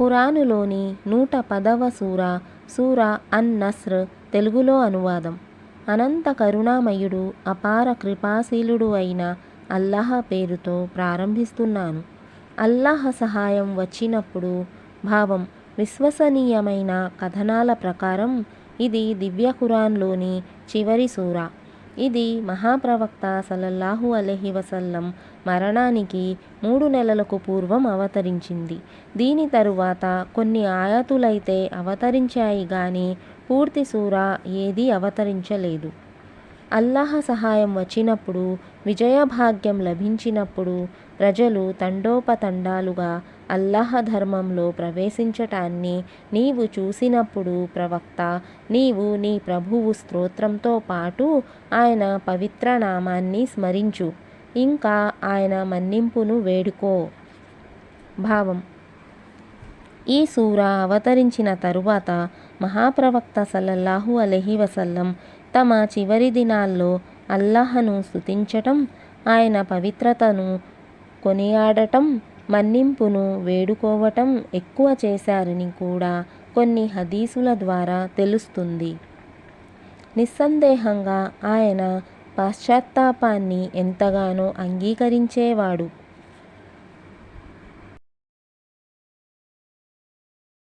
ఖురానులోని నూట పదవ సూర సూర అన్ నస్ర్ తెలుగులో అనువాదం. అనంత కరుణామయుడు అపార కృపాశీలుడు అయిన అల్లాహ్ పేరుతో ప్రారంభిస్తున్నాను. అల్లాహ్ సహాయం వచ్చినప్పుడు భావం విశ్వసనీయమైన కథనాల ప్రకారం ఇది దివ్య ఖురాన్లోని చివరి సూర. ఇది మహాప్రవక్త సలల్లాహు అలహి వసల్లం మరణానికి మూడు నెలలకు పూర్వం అవతరించింది. దీని తరువాత కొన్ని ఆయాతులైతే అవతరించాయి గాని పూర్తి సూర ఏదీ అవతరించలేదు. అల్లాహ్ సహాయం వచ్చినప్పుడు విజయభాగ్యం లభించినప్పుడు ప్రజలు తండోపతండాలుగా అల్లాహ్ ధర్మంలో ప్రవేశించటాన్ని నీవు చూసినప్పుడు ప్రవక్త నీవు నీ ప్రభువు స్తోత్రంతో పాటు ఆయన పవిత్ర నామాన్ని స్మరించు. ఇంకా ఆయన మన్నింపును వేడుకో. భావం. ఈ సూర అవతరించిన తరువాత మహాప్రవక్త సల్లల్లాహు అలహి వసల్లం తమ చివరి దినాల్లో అల్లాహ్ను స్థుతించటం ఆయన పవిత్రతను కొనియాడటం మన్నింపును వేడుకోవటం ఎక్కువ చేశారని కూడా కొన్ని హదీసుల ద్వారా తెలుస్తుంది. నిస్సందేహంగా ఆయన పాశ్చాత్తాపాన్ని ఎంతగానో అంగీకరించేవాడు.